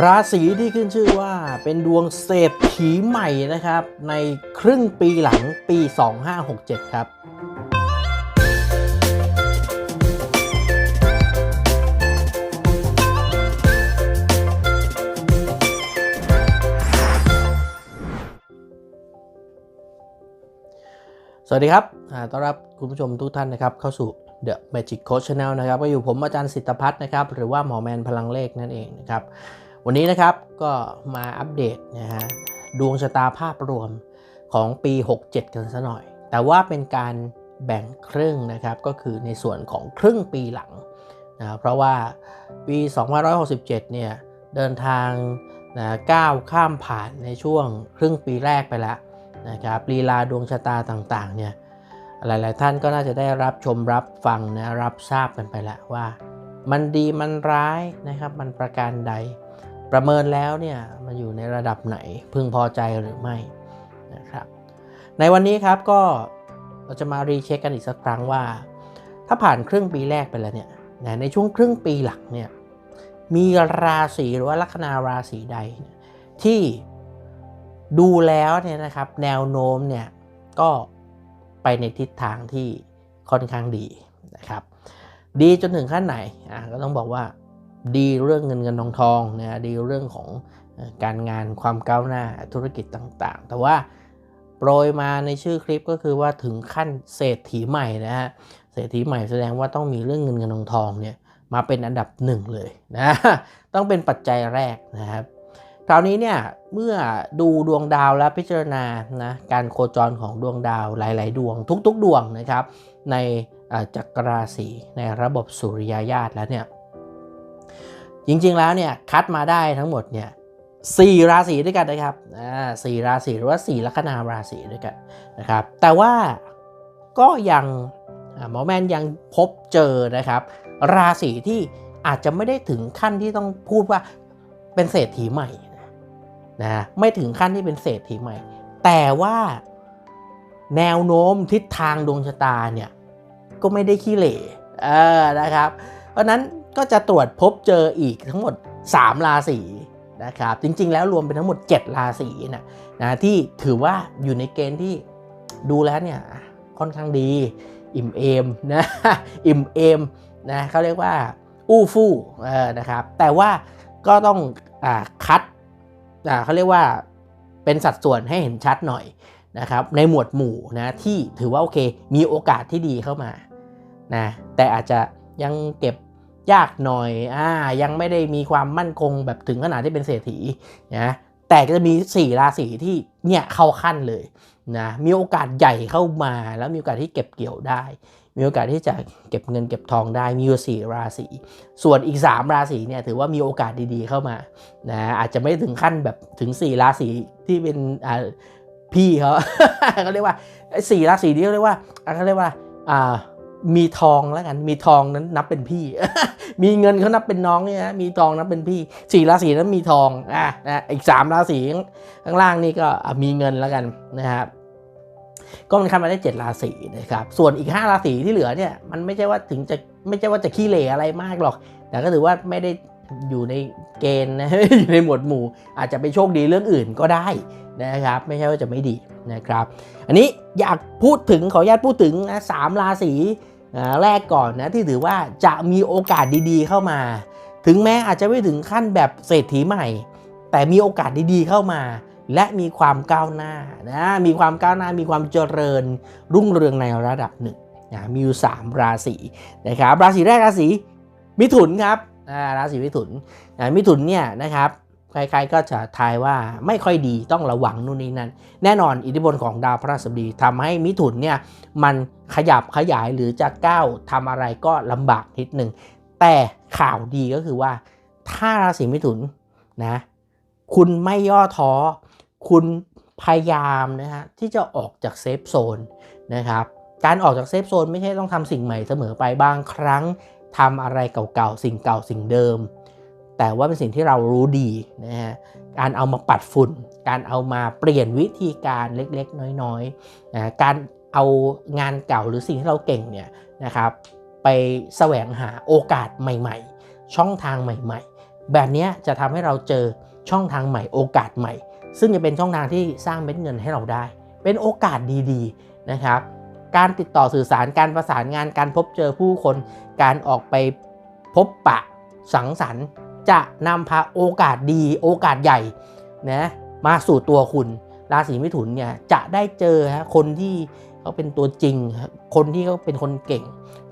ราศีที่ขึ้นชื่อว่าเป็นดวงเศรษฐีใหม่นะครับ ในครึ่งปีหลังปี 2567 ครับ สวัสดีครับต้อนรับคุณผู้ชมทุกท่านนะครับเข้าสู่ The Magic Coach Channel นะครับ ก็อยู่ผมอาจารย์สิทธพัฒน์นะครับ หรือว่าหมอแมนพลังเลขนั่นเองนะครับ วันนี้นะครับก็มาอัปเดตนะฮะดวงชะตาภาพรวมของปี 67 กันซะหน่อย แต่ว่าเป็นการแบ่งครึ่งนะครับก็คือในส่วนของครึ่งปีหลังนะเพราะว่าปี 2567 เนี่ยเดินทางนะก้าวข้ามผ่านในช่วงครึ่งปีแรกไปแล้วนะครับลีลาดวงชะตาต่างๆเนี่ยหลายๆท่านก็น่าจะได้รับชมรับฟังนะรับทราบกันไปแล้วว่า มันดีมันร้ายนะครับมันประการใด ประเมินแล้วเนี่ยมันอยู่ในระดับไหนพึงพอใจหรือไม่นะครับ ในวันนี้ครับก็เราจะมารีเช็คกันอีกสักครั้งว่า ถ้าผ่านครึ่งปีแรกไปแล้วเนี่ยในช่วงครึ่งปีหลังเนี่ยมีราศีหรือว่าลัคนาราศีใด ที่ดูแล้วเนี่ยนะครับแนวโน้มเนี่ยก็ไปในทิศทางที่ค่อนข้างดีนะครับ ดีจนถึงขั้นไหนอะก็ต้องบอกว่า ดีเรื่องเงินเงินทองทองนะดีเรื่องของการงานความก้าวหน้าธุรกิจต่างๆ แต่ว่าโปรยมาในชื่อคลิปก็คือว่าถึงขั้นเศรษฐีใหม่นะฮะเศรษฐีใหม่แสดงว่าต้องมีเรื่องเงินเงินทองทองเนี่ยมาเป็นอันดับหนึ่งเลยนะต้องเป็นปัจจัยแรกนะครับคราวนี้เนี่ยเมื่อดูดวงดาวและพิจารณานะการโคจรของดวงดาวหลาย ๆ ดวง ทุก ๆ ดวงนะครับ ในจักรราศีในระบบสุริยญาตแล้วเนี่ย จริงๆแล้วเนี่ยคัดมาได้ทั้งหมดเนี่ยสี่ราศีด้วยกันนะครับอ่าสี่ราศีหรือว่าสี่ลัคนาราศีด้วยกันนะครับ แต่ว่าก็ยังหมอแมนยังพบเจอนะครับ ราศีที่อาจจะไม่ได้ถึงขั้นที่ต้องพูดว่าเป็นเศรษฐีใหม่นะนะไม่ถึงขั้นที่เป็นเศรษฐีใหม่ แต่ว่าแนวโน้มทิศทางดวงชะตาเนี่ยก็ไม่ได้ขี้เหร่เออนะครับ เพราะนั้น ก็จะตรวจพบเจออีกทั้งหมด 3 ราศีนะครับจริงๆ แล้วรวมเป็นทั้งหมด 7 ราศีนะนะที่ถือว่าอยู่ในเกณฑ์ที่ดูแล้วเนี่ยค่อนข้างดี อิ่มเอมนะอิ่มเอมนะเขาเรียกว่าอู้ฟู่นะครับแต่ว่าก็ต้องอาคัดอ่าเขาเรียกว่าเป็นสัดส่วนให้เห็นชัดหน่อยนะครับในหมวดหมู่นะที่ถือว่าโอเคมีโอกาสที่ดีเข้ามานะแต่อาจจะยังเก็บ ยากหน่อยอ่ายังไม่ได้มีความมั่นคงแบบถึงขนาดที่เป็นเศรษฐีนะแต่ก็จะมี 4 ราศีที่เนี่ยเข้าขั้นเลยนะมีโอกาสใหญ่เข้ามาแล้วมีโอกาสที่เก็บเกี่ยวได้ มีโอกาสที่จะเก็บเงินเก็บทองได้มีอยู่สี่ราศีส่วนอีก 3 ราศีเนี่ยถือว่ามีโอกาสดีๆเข้ามานะอาจจะไม่ถึงขั้นแบบถึง 4 ราศีที่เป็นอ่าพี่เขาเขาเรียกว่าสี่ราศีนี้เขาเรียกว่าเขาเรียกว่าอ่า มีทองแล้วกัน มีทองนั้นนับเป็นพี่ มีเงินเขานับเป็นน้องเนี่ยนะมีทองนับเป็นพี่สี่ราศีนั้นมีทองอะนะอีกสามราศีข้างล่างนี่ก็มีเงินแล้วกันนะครับก็มันคันมาได้ 7 ราศีนะครับ ส่วนอีก 5 ราศีที่เหลือเนี่ยมันไม่ใช่ว่าถึงจะไม่ใช่ว่าจะขี้เหร่อะไรมากหรอก แต่ก็ถือว่าไม่ได้อยู่ในเกณฑ์นะอยู่ในหมวดหมู่ อาจจะไปโชคดีเรื่องอื่นก็ได้นะครับ ไม่ใช่ว่าจะไม่ดีนะครับ อันนี้อยากพูดถึงขออนุญาตพูดถึงนะสามราศี แรกก่อนนะที่ถือว่าจะมีโอกาสดีๆเข้ามา ถึงแม้อาจจะไม่ถึงขั้นแบบเศรษฐีใหม่ แต่มีโอกาสดีๆเข้ามา และมีความก้าวหน้านะมีความก้าวหน้ามีความเจริญรุ่งเรืองในระดับหนึ่งนะมีอยู่3ราศีนะครับราศีแรกราศีมิถุนครับราศีมิถุนอ่ามิถุนเนี่ยนะครับ ใครๆก็จะทายว่าไม่ค่อยดีต้องระวังนู่นนี่นั่นแน่นอนอิทธิพลของดาวพฤหัสบดีทำให้มิถุนเนี่ยมันขยับขยายหรือจะก้าวทำอะไรก็ลำบากนิดหนึ่งแต่ข่าวดีก็คือว่า ถ้าราศีมิถุนนะคุณไม่ย่อท้อ คุณพยายามนะฮะที่จะออกจากเซฟโซนนะครับการออกจากเซฟโซนไม่ใช่ต้องทำสิ่งใหม่เสมอไปบางครั้งทำอะไรเก่าๆ สิ่งเก่าสิ่งเดิม แต่ว่าเป็นสิ่งที่เรารู้ดีนะฮะการเอามาปัดฝุ่น การเอามาเปลี่ยนวิธีการเล็กๆ น้อยๆนะการเอางานเก่าหรือสิ่งที่เราเก่งเนี่ยนะครับไปแสวงหาโอกาสใหม่ๆ ช่องทางใหม่ๆ แบบนี้จะทำให้เราเจอช่องทางใหม่โอกาสใหม่ ซึ่งจะเป็นช่องทางที่สร้างเม็ดเงินให้เราได้ เป็นโอกาสดีๆนะครับ การติดต่อสื่อสารการประสานงานการพบเจอผู้คน การออกไปพบปะสังสรรค์ จะนำพาโอกาสดีโอกาสใหญ่นะมาสู่ตัวคุณ ราศีมิถุนเนี่ยจะได้เจอฮะคนที่เขาเป็นตัวจริง คนที่เขาเป็นคนเก่ง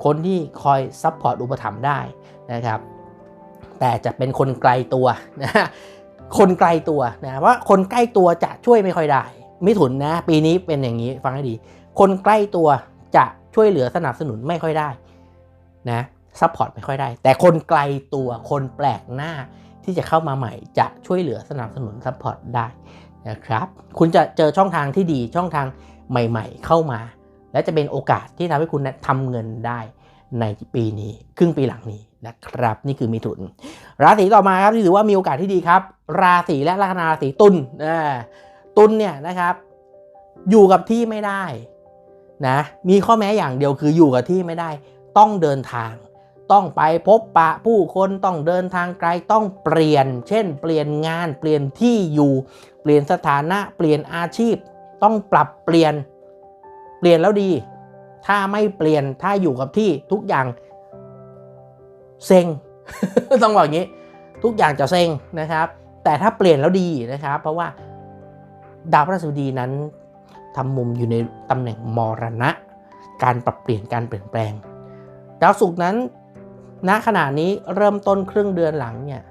คนที่คอยซัพพอร์ตอุปถัมภ์ได้นะครับ แต่จะเป็นคนไกลตัวนะคนไกลตัวนะว่าคนใกล้ตัวจะช่วยไม่ค่อยได้ มิถุนนะ ปีนี้เป็นอย่างนี้ฟังให้ดี คนใกล้ตัวจะช่วยเหลือสนับสนุนไม่ค่อยได้นะ ซัพพอร์ตไม่ค่อยได้ แต่คนไกลตัวคนแปลกหน้าที่จะเข้ามาใหม่จะช่วยเหลือสนับสนุนซัพพอร์ตได้นะครับ คุณจะเจอช่องทางที่ดีช่องทางใหม่ๆ เข้ามา และจะเป็นโอกาสที่ทำให้คุณทำเงินได้ในปีนี้ครึ่งปีหลังนี้นะครับ นี่คือมิถุน ราศีต่อมาครับที่ถือว่ามีโอกาสที่ดีครับ ราศีและลัคนาราศีตุลตุลเนี่ยนะครับ อยู่กับที่ไม่ได้นะมีข้อแม้อย่างเดียวคืออยู่กับที่ไม่ได้ ต้องเดินทาง ต้องไปพบปะผู้คนต้องเดินทางไกลต้องเปลี่ยน เช่น เปลี่ยนงานเปลี่ยนที่อยู่ เปลี่ยนสถานะเปลี่ยนอาชีพ ต้องปรับเปลี่ยนเปลี่ยนแล้วดี ถ้าไม่เปลี่ยนถ้าอยู่กับที่ทุกอย่างเซ็งต้องบอกอย่างนี้ ทุกอย่างจะเซ็งนะครับ แต่ถ้าเปลี่ยนแล้วดีนะครับ เพราะว่าดาวพฤหัสบดีนั้นทำมุมอยู่ในตำแหน่งมรณะ การปรับเปลี่ยนการเปลี่ยนแปลง ดาวศุกร์นั้น ณขณะนี้เริ่มต้นครึ่งเดือนหลังเนี่ย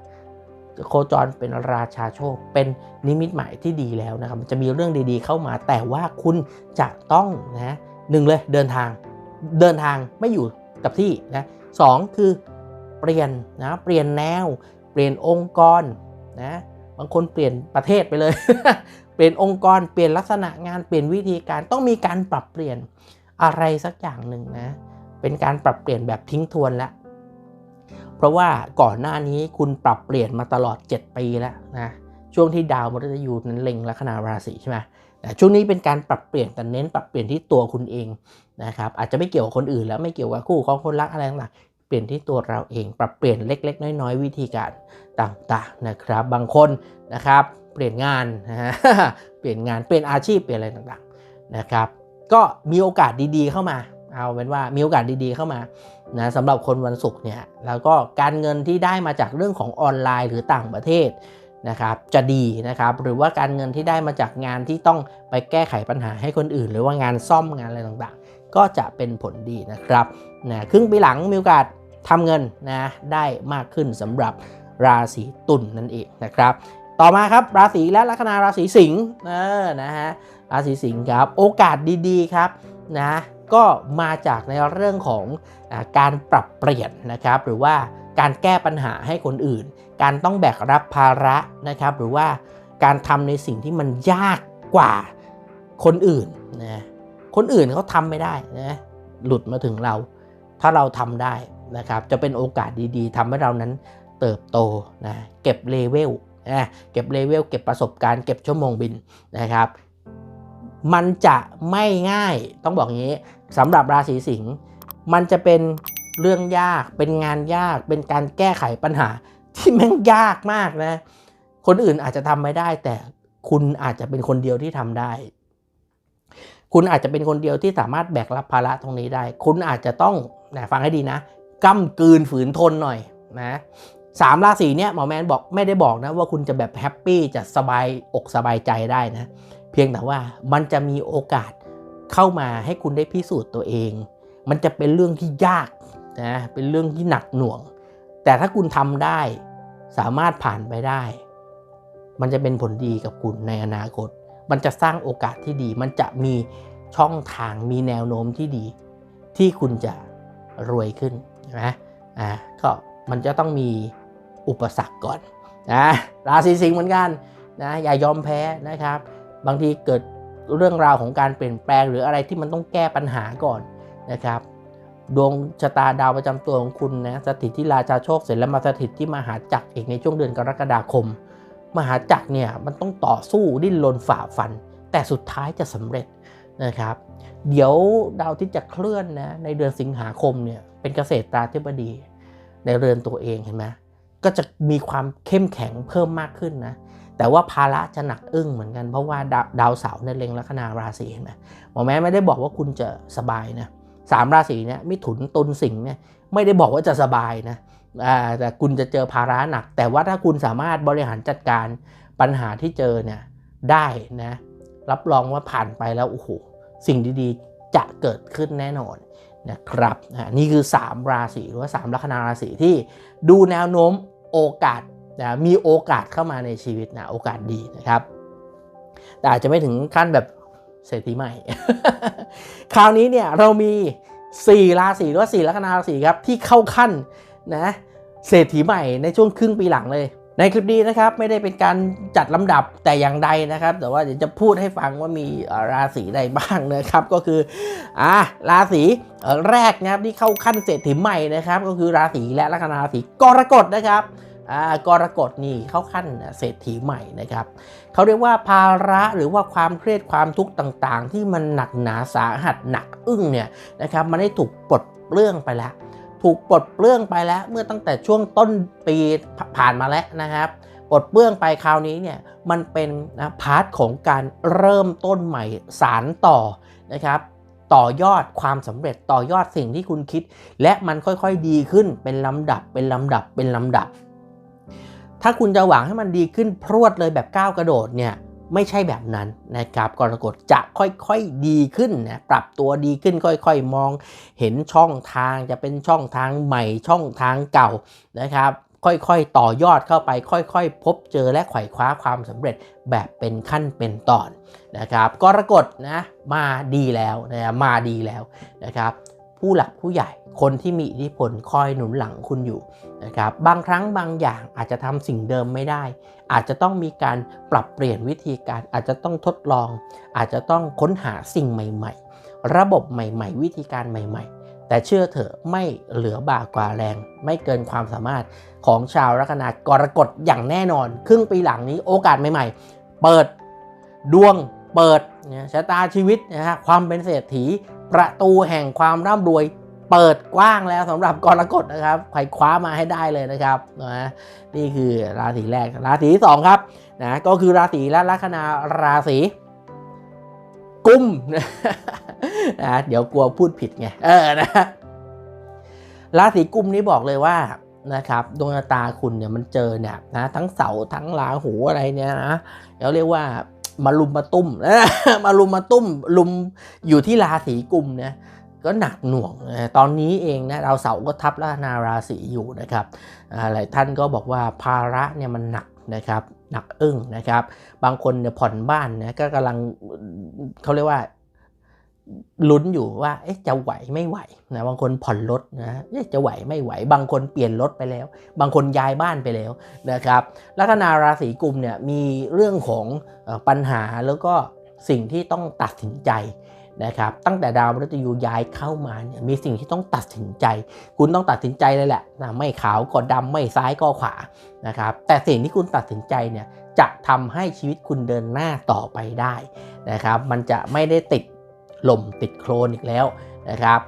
โคจรเป็นราชาโชค เป็นนิมิตหมายที่ดีแล้วนะครับมันจะมีเรื่องดีๆเข้ามา แต่ว่าคุณจะต้องนะหนึ่งเลยเดินทาง เดินทางไม่อยู่กับที่นะสองคือเปลี่ยนนะเปลี่ยนแนว เปลี่ยนองค์กรนะบางคนเปลี่ยนประเทศไปเลย เปลี่ยนองค์กรเปลี่ยนลักษณะงานเปลี่ยนวิธีการต้องมีการปรับเปลี่ยนอะไรสักอย่างหนึ่งนะเป็นการปรับเปลี่ยนแบบทิ้งทวนแล้ว เพราะว่าก่อนหน้านี้คุณปรับเปลี่ยนมาตลอด 7 ปีแล้วนะช่วงที่ดาวมฤตยูนั้นเล็งลัคนาราศีใช่ไหมแต่ช่วงนี้เป็นการปรับเปลี่ยนแต่เน้นปรับเปลี่ยนที่ตัวคุณเองนะครับอาจจะไม่เกี่ยวกับคนอื่นแล้วไม่เกี่ยวกับคู่ของคนรักอะไรต่างๆเปลี่ยนที่ตัวเราเอง ปรับเปลี่ยนเล็ก ๆ น้อย ๆ วิธีการต่างๆนะครับ บางคนนะครับเปลี่ยนงานนะฮะเปลี่ยนงานเปลี่ยนอาชีพเปลี่ยนอะไรต่างๆนะครับ ก็มีโอกาสดีๆเข้ามา เอาเป็นว่ามีโอกาสดีๆเข้ามานะสำหรับคนวันศุกร์เนี่ยแล้วก็การเงินที่ได้มาจากเรื่องของออนไลน์หรือต่างประเทศนะครับจะดีนะครับหรือว่าการเงินที่ได้มาจากงานที่ต้องไปแก้ไขปัญหาให้คนอื่น หรือว่างานซ่อมงานอะไรต่างๆ ก็จะเป็นผลดีนะครับนะครึ่งปีหลังมีโอกาสทำเงินนะได้มากขึ้นสำหรับราศีตุลนนั่นเองนะครับ ต่อมาครับราศีและลัคนาราศีสิงห์นะฮะราศีสิงห์ครับโอกาสดีๆครับนะ ก็มาจากในเรื่องของอการปรับเปลี่ยนนะครับหรือว่าการแก้ปัญหาให้คนอื่น การต้องแบกรับภาระนะครับหรือว่าการทำในสิ่งที่มันยากกว่าคนอื่นนะคนอื่นเขาทำไม่ได้นะหลุดมาถึงเรา ถ้าเราทำได้นะครับจะเป็นโอกาสดีๆทำให้เรานั้นเติบโตนะเก็บเลเวลนะเก็บเลเวลเก็บประสบการณ์เก็บชั่วโมงบินนะครับ มันจะไม่ง่ายต้องบอกอย่างนี้ สำหรับราศีสิงห์มันจะเป็นเรื่องยาก เป็นงานยาก เป็นการแก้ไขปัญหาที่แม่งยากมากนะ คนอื่นอาจจะทำไม่ได้ แต่คุณอาจจะเป็นคนเดียวที่ทำได้ คุณอาจจะเป็นคนเดียวที่สามารถแบกรับภาระตรงนี้ได้ คุณอาจจะต้องนะฟังให้ดีนะก้ำกืนฝืนทนหน่อยนะสามราศีเนี่ยหมอแมนบอกไม่ได้บอกนะว่าคุณจะแบบแฮปปี้จะสบายอกสบายใจได้นะ เพียงแต่ว่ามันจะมีโอกาส เข้ามาให้คุณได้พิสูจน์ตัวเอง มันจะเป็นเรื่องที่ยากนะเป็นเรื่องที่หนักหน่วง แต่ถ้าคุณทำได้สามารถผ่านไปได้ มันจะเป็นผลดีกับคุณในอนาคต มันจะสร้างโอกาสที่ดี มันจะมีช่องทางมีแนวโน้มที่ดี ที่คุณจะรวยขึ้นนะอ่าก็มันจะต้องมีอุปสรรคก่อนนะราศีสิงห์เหมือนกันนะอย่ายอมแพ้นะครับ บางทีเกิด เรื่องราวของการเปลี่ยนแปลงหรืออะไรที่มันต้องแก้ปัญหาก่อนนะครับดวงชะตาดาวประจำตัวของคุณนะสถิตที่ราชาโชคเสร็จแล้วมาสถิตที่มหาจักรอีกในช่วงเดือนกรกฎาคม มหาจักรเนี่ยมันต้องต่อสู้ดิ้นรนฝ่าฟัน แต่สุดท้ายจะสำเร็จนะครับ เดี๋ยวดาวที่จะเคลื่อนนะในเดือนสิงหาคมเนี่ยเป็นเกษตราธิบดี ในเรือนตัวเองเห็นไหมก็จะมีความเข้มแข็งเพิ่มมากขึ้นนะ แต่ว่าภาระจะหนักอึ้งเหมือนกันเพราะว่าดาวดาวเสาร์เนี่ยเล็งลัคนาราศีเห็นไหมหมอแม้ไม่ได้บอกว่าคุณจะสบายนะสามราศีเนี่ยมิถุนตุลสิงห์เนี่ยไม่ได้บอกว่าจะสบายนะแต่คุณจะเจอภาระหนัก แต่ว่าถ้าคุณสามารถบริหารจัดการปัญหาที่เจอเนี่ยได้นะรับรองว่าผ่านไปแล้วโอ้โหสิ่งดีๆจะเกิดขึ้นแน่นอนนะครับนี่คือ 3 ราศีหรือว่า3ลัคนาราศีที่ดูแนวโน้มโอกาส นะมีโอกาสเข้ามาในชีวิตนะโอกาสดีนะครับ แต่อาจจะไม่ถึงขั้นแบบเศรษฐีใหม่ คราวนี้เนี่ยเรามี 4 ราศีหรือว่า4ลัคนาราศีครับที่เข้าขั้นนะเศรษฐีใหม่ในช่วงครึ่งปีหลังเลย ในคลิปนี้นะครับไม่ได้เป็นการจัดลำดับแต่อย่างใดนะครับ แต่ว่าเดี๋ยวจะพูดให้ฟังว่ามีราศีใดบ้างนะครับ ก็คืออ่าราศีแรกนะครับที่เข้าขั้นเศรษฐีใหม่นะครับ ก็คือราศีและลัคนาราศีกรกฎนะครับ กรกฎนี่เข้าขั้นเศรษฐีใหม่นะครับเขาเรียกว่าภาระหรือว่าความเครียดความทุกข์ต่างๆ ที่มันหนักหนาสาหัสหนักอึ้งเนี่ยนะครับมันได้ถูกปลดเปลื้องไปแล้ว ถูกปลดเปลื้องไปแล้วเมื่อตั้งแต่ช่วงต้นปีผ่านมาแล้วนะครับปลดเปลื้องไปคราวนี้เนี่ยมันเป็นนะพาร์ทของการเริ่มต้นใหม่สารต่อนะครับต่อยอดความสำเร็จต่อยอดสิ่งที่คุณคิด และมันค่อยๆดีขึ้นเป็นลำดับเป็นลำดับเป็นลำดับ ถ้าคุณจะหวังให้มันดีขึ้นพรวดเลยแบบก้าวกระโดดเนี่ยไม่ใช่แบบนั้นนะครับกรกฎจะค่อยๆดีขึ้นนะปรับตัวดีขึ้นค่อยๆ มอง เห็นช่องทางจะเป็นช่องทางใหม่ช่องทางเก่านะครับค่อยๆ ต่อยอดเข้าไป ค่อยๆ พบเจอและไขว่คว้าความสำเร็จแบบเป็นขั้นเป็นตอนนะครับกรกฎนะมาดีแล้วนะมาดีแล้วนะครับ ผู้หลักผู้ใหญ่ คนที่มีอิทธิพลคอยหนุนหลังคุณอยู่นะครับบางครั้งบางอย่างอาจจะทำสิ่งเดิมไม่ได้ อาจจะต้องมีการปรับเปลี่ยนวิธีการอาจจะต้องทดลอง อาจจะต้องค้นหาสิ่งใหม่ ๆ ระบบใหม่ ๆ วิธีการใหม่ๆแต่เชื่อเถอะไม่เหลือบากว่าแรง ไม่เกินความสามารถของชาวลัคนากรกฎอย่างแน่นอน ครึ่งปีหลังนี้โอกาสใหม่ๆ เปิดดวงเปิดนะชะตาชีวิตนะฮะความเป็นเศรษฐี ประตูแห่งความร่ำรวยเปิดกว้างแล้วสำหรับกรกฎนะครับใครคว้ามาให้ได้เลยนะครับนะนี่คือราศีแรก ราศีที่สองครับนะก็คือราศีและลัคนาราศีกุมนะเดี๋ยวกลัวพูดผิดไงเออนะราศีกุมนี้บอกเลยว่านะครับดวงตาคุณเนี่ยมันเจอเนี่ยนะทั้งเสาทั้งราหูอะไรเนี่ยนะเราเรียกว่า มาลุมมาตุ้มมาลุมมาตุ้มลุมอยู่ที่ราศีกุมเนี่ยก็หนักหน่วง ตอนนี้เองนะเราเสาร์ก็ทับลัคนาราศีอยู่นะครับหลายท่านก็บอกว่าภาระเนี่ยมันหนักนะครับหนักอึ้งนะครับ บางคนเนี่ยผ่อนบ้านนะก็กำลังเขาเรียกว่า ลุ้นอยู่ว่าเอ๊ะจะไหวไม่ไหวนะบางคนผ่อนรถนะเอ๊ะจะไหวไม่ไหว บางคนเปลี่ยนรถไปแล้ว บางคนย้ายบ้านไปแล้วนะครับลัคนาราศีกุมเนี่ยมีเรื่องของปัญหาแล้วก็สิ่งที่ต้องตัดสินใจนะครับตั้งแต่ดาวมฤตยูย้ายเข้ามาเนี่ยมีสิ่งที่ต้องตัดสินใจ คุณต้องตัดสินใจเลยแหละนะไม่ขาวก็ดำไม่ซ้ายก็ขวานะครับแต่สิ่งที่คุณตัดสินใจเนี่ยจะทำให้ชีวิตคุณเดินหน้าต่อไปได้นะครับมันจะไม่ได้ติด ลมติดโคลนอีกแล้วนะครับ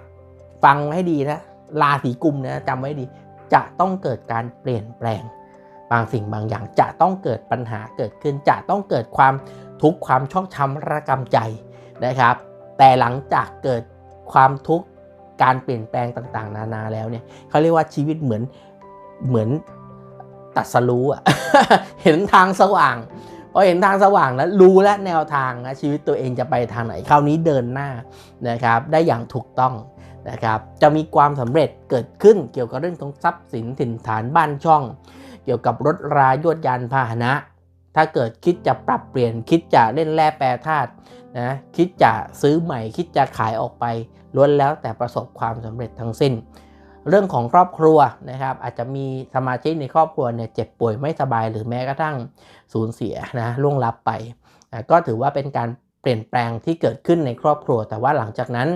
ฟังให้ดีนะราศีกุมนะจำไว้ดีจะต้องเกิดการเปลี่ยนแปลง บางสิ่งบางอย่างจะต้องเกิดปัญหาเกิดขึ้น จะต้องเกิดความทุกข์ความชอกช้ำระกำใจนะครับ แต่หลังจากเกิดความทุกข์การเปลี่ยนแปลงต่างๆ นานาแล้วเนี่ยเขาเรียกว่าชีวิตเหมือนเหมือนตัดสรู้อะเห็นทางสว่าง พอเห็นทางสว่างแล้วรู้และแนวทางนะชีวิตตัวเองจะไปทางไหนคราวนี้เดินหน้านะครับได้อย่างถูกต้องนะครับจะมีความสำเร็จเกิดขึ้นเกี่ยวกับเรื่องของทรัพย์สินถิ่นฐานบ้านช่อง เกี่ยวกับรถรายวดยานพาหนะ ถ้าเกิดคิดจะปรับเปลี่ยนคิดจะเล่นแร่แปรธาตุนะคิดจะซื้อใหม่คิดจะขายออกไปล้วนแล้วแต่ประสบความสำเร็จทั้งสิ้น เรื่องของครอบครัวนะครับ อาจจะมีสมาชิกในครอบครัวเนี่ยเจ็บป่วยไม่สบายหรือแม้กระทั่งสูญเสียนะล่วงลับไปอะก็ถือว่าเป็นการเปลี่ยนแปลงที่เกิดขึ้นในครอบครัว แต่ว่าหลังจากนั้น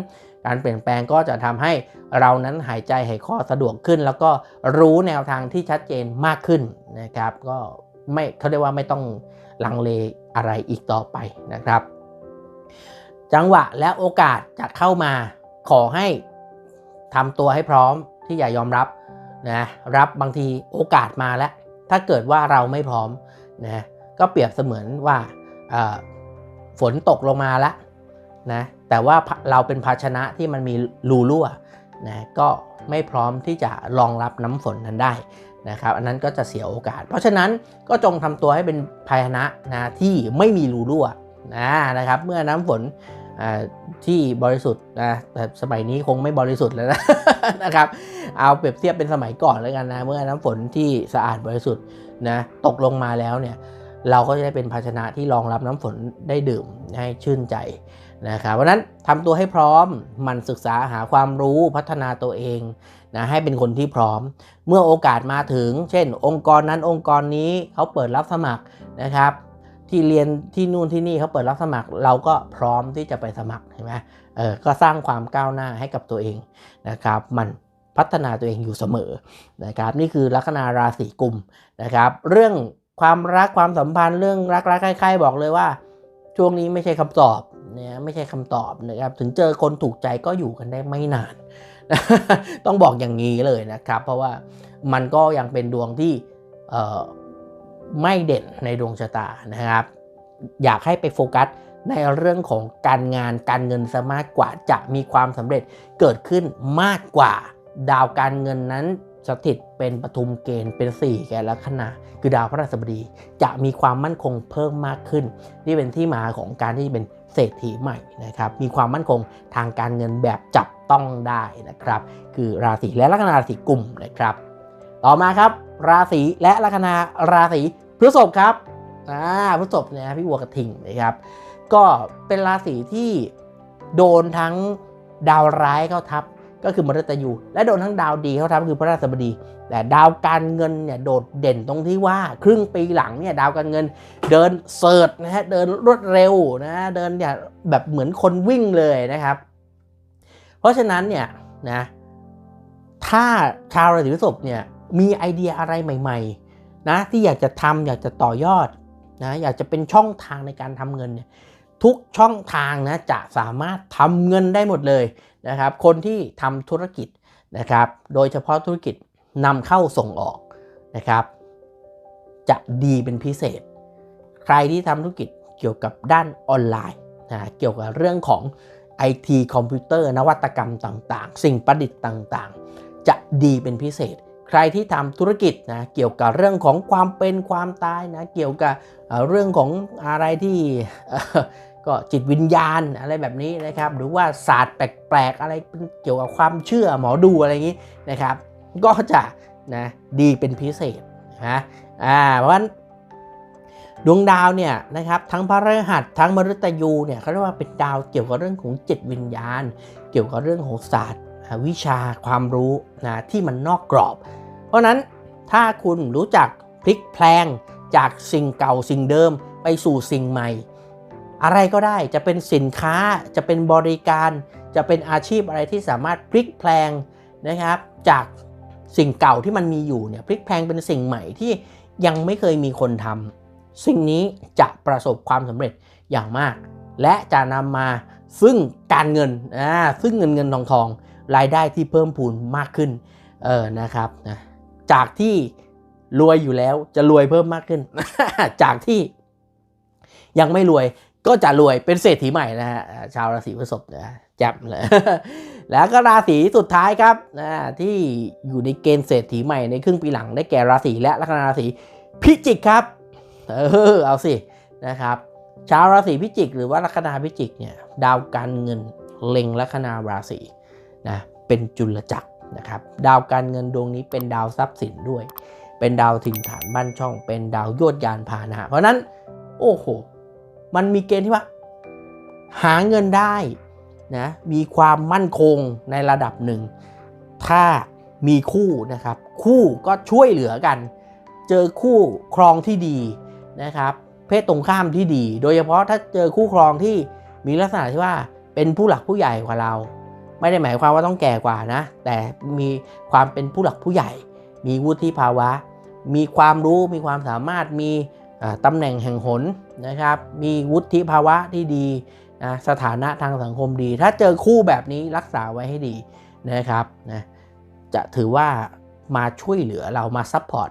การเปลี่ยนแปลงก็จะทำให้เรานั้นหายใจหายคอสะดวกขึ้น แล้วก็รู้แนวทางที่ชัดเจนมากขึ้นนะครับ ก็ไม่เขาเรียกว่าไม่ต้องลังเลอะไรอีกต่อไปนะครับ จังหวะและโอกาสจะเข้ามาขอให้ทำตัวให้พร้อม ที่อย่ายอมรับนะรับบางทีโอกาสมาแล้ว ถ้าเกิดว่าเราไม่พร้อมนะก็เปรียบเสมือนว่าฝนตกลงมาแล้วนะแต่ว่าเราเป็นภาชนะที่มันมีรูรั่วนะก็ไม่พร้อมที่จะรองรับน้ำฝนนั้นได้นะครับอันนั้นก็จะเสียโอกาส เพราะฉะนั้นก็จงทำตัวให้เป็นภาชนะนะที่ไม่มีรูรั่วนะนะครับเมื่อน้ำฝน ที่บริสุทธิ์นะแต่สมัยนี้คงไม่บริสุทธิ์แล้วนะนะครับเอาเปรียบเทียบเป็นสมัยก่อนแล้วกันนะเมื่อน้ำฝนที่สะอาดบริสุทธิ์นะตกลงมาแล้วเนี่ยเราก็จะได้เป็นภาชนะที่รองรับน้ำฝนได้ดื่มให้ชื่นใจนะครับเพราะนั้นทำตัวให้พร้อมมันศึกษาหาความรู้พัฒนาตัวเองนะให้เป็นคนที่พร้อม เมื่อโอกาสมาถึง เช่น องค์กรนั้นองค์กรนี้เขาเปิดรับสมัครนะครับ ที่เรียนที่นู่นที่นี่เขาเปิดรับสมัคร เราก็พร้อมที่จะไปสมัครเห็นไหมเออก็สร้างความก้าวหน้าให้กับตัวเองนะครับ มันพัฒนาตัวเองอยู่เสมอนะครับ นี่คือลัคนาราศีกุมนะครับ เรื่องความรักความสัมพันธ์เรื่องรักรักใครๆบอกเลยว่า ช่วงนี้ไม่ใช่คำตอบเนี่ยไม่ใช่คำตอบนะครับ ถึงเจอคนถูกใจก็อยู่กันได้ไม่นาน ต้องบอกอย่างนี้เลยนะครับ เพราะว่ามันก็ยังเป็นดวงที่เออ ไม่เด่นในดวงชะตานะครับ อยากให้ไปโฟกัสในเรื่องของการงานการเงินซะมากกว่าจะมีความสำเร็จเกิดขึ้นมากกว่า ดาวการเงินนั้นสถิตเป็นปฐุมเกณฑ์เป็น 4 แก่ลัคนาคือดาวพระราชบดี จะมีความมั่นคงเพิ่มมากขึ้น นี่เป็นที่มาของการที่เป็นเศรษฐีใหม่นะครับ มีความมั่นคงทางการเงินแบบจับต้องได้นะครับ คือราศีและลัคนาราศีกุมนะครับ ต่อมาครับ ราศีและลัคนาราศีพฤษภครับอ่าพฤษภเนี่ยพี่วัวกระทิงนะครับ ก็เป็นราศีที่โดนทั้งดาวร้ายเข้าทับก็คือมฤตยูและโดนทั้งดาวดีเข้าทับคือพระราชบดี แต่ดาวการเงินเนี่ยโดดเด่นตรงที่ว่าครึ่งปีหลังเนี่ยดาวการเงินเดินเสิร์ชนะฮะเดินรวดเร็วนะเดินอย่างแบบเหมือนคนวิ่งเลยนะครับ เพราะฉะนั้นเนี่ยนะถ้าชาวราศีพฤษภเนี่ย มีไอเดียอะไรใหม่ๆนะที่อยากจะทำอยากจะต่อยอดนะอยากจะเป็นช่องทางในการทำเงินเนี่ยทุกช่องทางนะจะสามารถทำเงินได้หมดเลยนะครับ คนที่ทำธุรกิจนะครับ โดยเฉพาะธุรกิจนำเข้าส่งออกนะครับ จะดีเป็นพิเศษ ใครที่ทำธุรกิจเกี่ยวกับด้านออนไลน์นะเกี่ยวกับเรื่องของ IT คอมพิวเตอร์นวัตกรรมต่างๆ สิ่งประดิษฐ์ต่างๆ จะดีเป็นพิเศษ ใครที่ทำธุรกิจนะเกี่ยวกับเรื่องของความเป็นความตายนะเกี่ยวกับเรื่องของอะไรที่ก็จิตวิญญาณอะไรแบบนี้นะครับ หรือว่าศาสตร์แปลกๆอะไรเกี่ยวกับความเชื่อหมอดูอะไรอย่างนี้นะครับ ก็จะนะดีเป็นพิเศษนะอ่าเพราะฉะนั้นดวงดาวเนี่ยนะครับทั้งพระฤหัสทั้งมฤตยูเนี่ยเขาเรียกว่าเป็นดาวเกี่ยวกับเรื่องของจิตวิญญาณ เกี่ยวกับเรื่องของศาสตร์ วิชาความรู้นะที่มันนอกกรอบ เพราะนั้นถ้าคุณรู้จักพลิกแพลงจากสิ่งเก่าสิ่งเดิมไปสู่สิ่งใหม่ อะไรก็ได้จะเป็นสินค้าจะเป็นบริการ จะเป็นอาชีพอะไรที่สามารถพลิกแพลงนะครับจากสิ่งเก่าที่มันมีอยู่เนี่ยพลิกแพลงเป็นสิ่งใหม่ที่ยังไม่เคยมีคนทำสิ่งนี้จะประสบความสำเร็จอย่างมาก และจะนำมาซึ่งการเงินอ่าซึ่งเงินเงินทองทอง รายได้ที่เพิ่มพูนมากขึ้นเออนะครับนะจากที่รวยอยู่แล้วจะรวยเพิ่มมากขึ้น จากที่ยังไม่รวยก็จะรวยเป็นเศรษฐีใหม่นะฮะชาวราศีพฤษภนะจับเลยแล้วก็ราศีสุดท้ายครับนะที่อยู่ในเกณฑ์เศรษฐีใหม่ในครึ่งปีหลังได้แก่ราศีและลัคนาราศีพิจิกครับเออเอาสินะครับชาวราศีพิจิก หรือว่าลัคนาพิจิกเนี่ยดาวการเงินเล็งลัคนาราศี นะเป็นจุลจักรนะครับดาวการเงินดวงนี้เป็นดาวทรัพย์สินด้วย เป็นดาวถิ่นฐานบ้านช่อง เป็นดาวโยดยานพาหนะ เพราะนั้นโอ้โหมันมีเกณฑ์ที่ว่า หาเงินได้นะมีความมั่นคงในระดับหนึ่ง ถ้ามีคู่นะครับ คู่ก็ช่วยเหลือกัน เจอคู่ครองที่ดีนะครับ เพศตรงข้ามที่ดี โดยเฉพาะถ้าเจอคู่ครองที่มีลักษณะที่ว่าเป็นผู้หลักผู้ใหญ่กว่าเรา ไม่ได้หมายความว่าต้องแก่กว่านะ แต่มีความเป็นผู้หลักผู้ใหญ่ มีวุฒิภาวะ มีความรู้มีความสามารถมีตำแหน่งแห่งหนนะครับ มีวุฒิภาวะที่ดีนะสถานะทางสังคมดี ถ้าเจอคู่แบบนี้รักษาไว้ให้ดีนะครับนะจะถือว่ามาช่วยเหลือเรามาซัพพอร์ต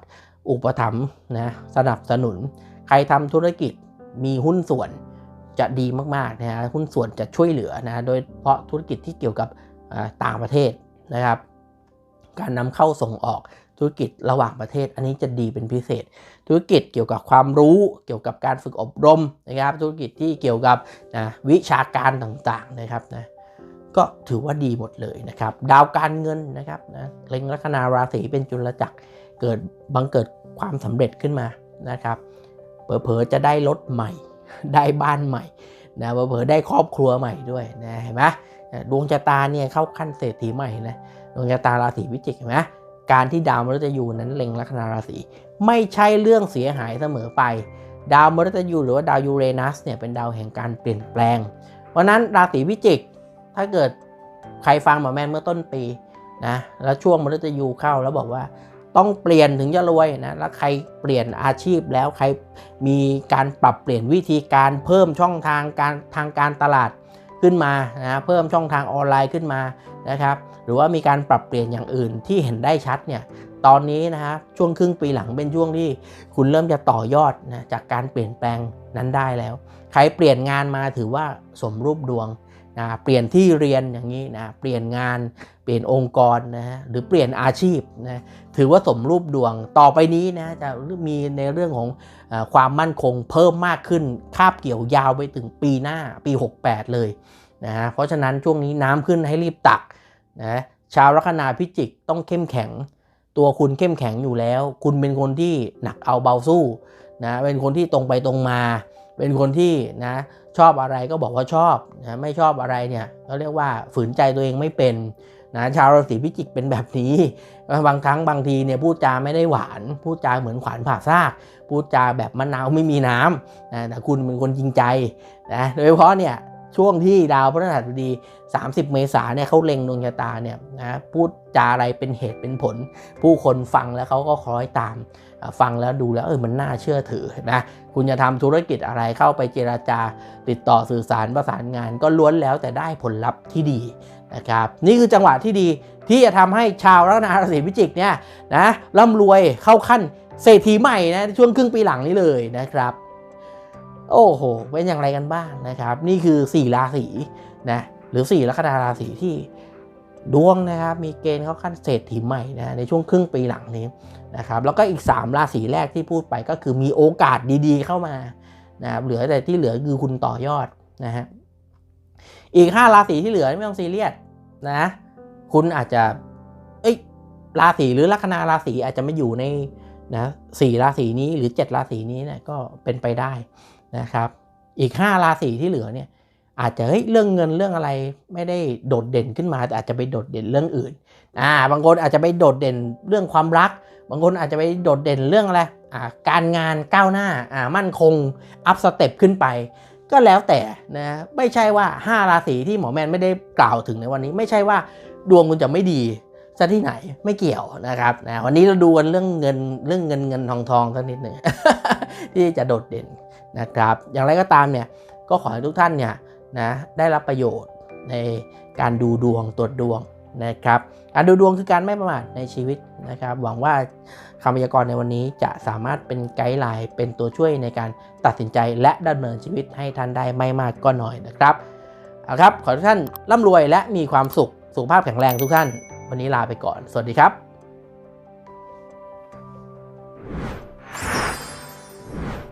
อุปถัมภ์นะสนับสนุน ใครทำธุรกิจมีหุ้นส่วน จะดีมากๆนะฮะหุ้นส่วนจะช่วยเหลือนะโดยเฉพาะธุรกิจที่เกี่ยวกับต่างประเทศนะครับ การนำเข้าส่งออกธุรกิจระหว่างประเทศ อันนี้จะดีเป็นพิเศษ ธุรกิจเกี่ยวกับความรู้เกี่ยวกับการฝึกอบรมนะครับ ธุรกิจที่เกี่ยวกับนะวิชาการต่างๆนะครับนะก็ถือว่าดีหมดเลยนะครับ ดาวการเงินนะครับนะเล็งลัคนาราศีเป็นจุลจักรเกิดบังเกิดความสำเร็จขึ้นมานะครับเผลอๆจะได้รถใหม่ ได้บ้านใหม่นะเผลอได้ครอบครัวใหม่ด้วยนะเห็นไหมดวงชะตาเนี่ยเข้าขั้นเศรษฐีใหม่นะดวงชะตาราศีพิจิกเห็นไหมการที่ดาวมฤตยูนั้นเล็งลัคนาราศีไม่ใช่เรื่องเสียหายเสมอไป ดาวมฤตยูหรือว่าดาวยูเรนัสเนี่ยเป็นดาวแห่งการเปลี่ยนแปลง เพราะนั้นราศีพิจิก ถ้าเกิดใครฟังหมอแมนเมื่อต้นปีนะแล้วช่วงมฤตยูเข้าแล้วบอกว่า ต้องเปลี่ยนถึงจะรวยนะแล้วใครเปลี่ยนอาชีพแล้วใครมีการปรับเปลี่ยนวิธีการเพิ่มช่องทางการทางการตลาดขึ้นมานะเพิ่มช่องทางออนไลน์ขึ้นมานะครับหรือว่ามีการปรับเปลี่ยนอย่างอื่นที่เห็นได้ชัดเนี่ยตอนนี้นะฮะช่วงครึ่งปีหลังเป็นช่วงที่คุณเริ่มจะต่อยอดนะจากการเปลี่ยนแปลงนั้นได้แล้ว ใครเปลี่ยนงานมาถือว่าสมรูปดวง นะเปลี่ยนที่เรียนอย่างนี้นะเปลี่ยนงานเปลี่ยนองค์กรนะฮะหรือเปลี่ยนอาชีพนะถือว่าสมรูปดวงต่อไปนี้นะจะมีในเรื่องของอความมั่นคงเพิ่มมากขึ้นคาบเกี่ยวยาวไปถึงปีหน้าปี 68 เลยนะฮะเพราะฉะนั้นช่วงนี้น้ำขึ้นให้รีบตักนะชาวลัคนาพิจิกต้องเข้มแข็ง ตัวคุณเข้มแข็งอยู่แล้ว คุณเป็นคนที่หนักเอาเบาสู้ นะเป็นคนที่ตรงไปตรงมา เป็นคนที่นะชอบอะไรก็บอกว่าชอบนะไม่ชอบอะไรเนี่ยก็เรียกว่าฝืนใจตัวเองไม่เป็นนะชาวราศีพิจิกเป็นแบบนี้บางครั้งบางทีเนี่ยพูดจาไม่ได้หวานพูดจาเหมือนขวานผ่าซากพูดจาแบบมะนาวไม่มีน้ำนะแต่คุณเป็นคนจริงใจนะโดยเฉพาะเนี่ยช่วงที่ดาวพฤหัสบดี 30 เมษาเนี่ยเขาเล็งดวงชะตาเนี่ยนะพูดจาอะไรเป็นเหตุเป็นผล ผู้คนฟังแล้วเขาก็คล้อยตาม ฟังแล้วดูแล้วเออมันน่าเชื่อถือนะคุณจะทำธุรกิจอะไรเข้าไปเจราจา ติดต่อสื่อสารประสานงานก็ล้วนแล้วแต่ได้ผลลัพธ์ที่ดีนะครับนี่คือจังหวะที่ดีที่จะทำให้ชาวลัคนาราศีพิจิกเนี่ยนะร่ำรวยเข้าขั้นเศรษฐีใหม่นะช่วงครึ่งปีหลังนี้เลยนะครับ โอ้โหเป็นอย่างไรกันบ้างนะครับ นี่คือ 4 ราศีนะหรือ 4 ลัคนาราศีที่ดวงนะครับมีเกณฑ์เข้าขั้นเศรษฐีใหม่นะในช่วงครึ่งปีหลังนี้ นะครับแล้วก็อีก 3 ราศีแรกที่พูดไปก็คือมีโอกาสดีๆเข้ามานะครับเหลือแต่ที่เหลือคือคุณต่อยอดนะฮะอีก 5 ราศีที่เหลือไม่ต้องซีเรียสนะคุณอาจจะเอ้ยราศีหรือลัคนาราศีอาจจะไม่อยู่ในนะสี่ราศีนี้หรือ 7 ราศีนี้เนี่ยก็เป็นไปได้นะครับ อีก 5 ราศีที่เหลือเนี่ยอาจจะเฮ้ยเรื่องเงินเรื่องอะไรไม่ได้โดดเด่นขึ้นมาแต่อาจจะไปโดดเด่นเรื่องอื่นอ่าบางคนอาจจะไปโดดเด่นเรื่องความรัก บางคนอาจจะไปโดดเด่นเรื่องอะไรการงานก้าวหน้าอ่ามั่นคงอัพสเต็ปขึ้นไป ก็แล้วแต่นะไม่ใช่ว่า 5 ราศีที่หมอแมนไม่ได้กล่าวถึงในวันนี้ ไม่ใช่ว่าดวงคุณจะไม่ดีซะที่ไหนไม่เกี่ยวนะครับนะวันนี้เราดูกันเรื่องเงินเรื่องเงินเงินทองทองสักนิดหนึ่งที่จะโดดเด่นนะครับ อย่างไรก็ตามเนี่ยก็ขอให้ทุกท่านเนี่ยนะได้รับประโยชน์ในการดูดวงตรวจดวงนะครับการดูดวงคือการไม่ประมาทในชีวิต นะครับ หวังว่าคำพยากรณ์ในวันนี้จะสามารถเป็นไกด์ไลน์เป็นตัวช่วยในการตัดสินใจและดำเนินชีวิตให้ท่านได้ไม่มากก็น้อยนะครับเอาครับ ขอทุกท่านร่ำรวยและมีความสุขสุขภาพแข็งแรงทุกท่าน วันนี้ลาไปก่อน สวัสดีครับ